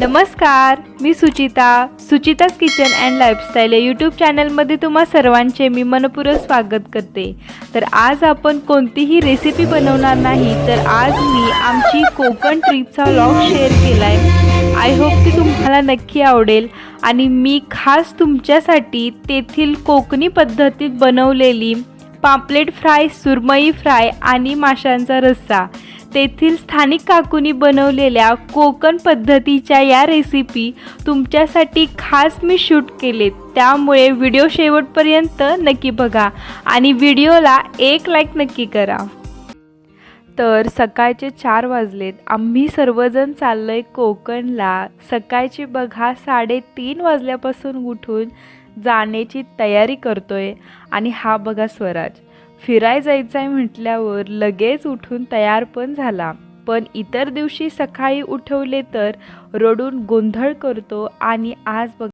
नमस्कार मी Suchita Suchita's kitchen and lifestyle या YouTube चॅनलमध्ये तुम्हा सर्वांचे मी मनपूर्वक स्वागत करते. तर आज आपण कोणतीही रेसिपी बनवणार नाही तर आज मी आमची कोकण ट्रीपचा व्लॉग शेअर केला आहे आय होप की तुम्हाला नक्की आवडेल आणि मी खास तुमच्यासाठी तेथील कोकणी पद्धतीत बनवलेली पापलेट फ्राय सुरमई फ्राय आणि माशांचा रस्सा. तेथील स्थानिक काकूनी बनवलेल्या कोकण पद्धतीच्या या रेसिपी तुमच्यासाठी खास मी शूट केलेत. त्यामुळे व्हिडिओ शेवटपर्यंत नक्की बघा आणि व्हिडिओला एक लाईक नक्की करा. तर सकाळचे चार वाजलेत. आम्ही सर्वजण चाललो आहे कोकणला. सकाळची बघा साडेतीन वाजल्यापासून उठून जाण्याची तयारी करतोय. आणि हा बघा स्वराज फिराय जायचं आहे म्हटल्यावर लगेच उठून तयार पण झाला. पण इतर दिवशी सकाळी उठवले तर रडून गोंधळ करतो आणि आज बघ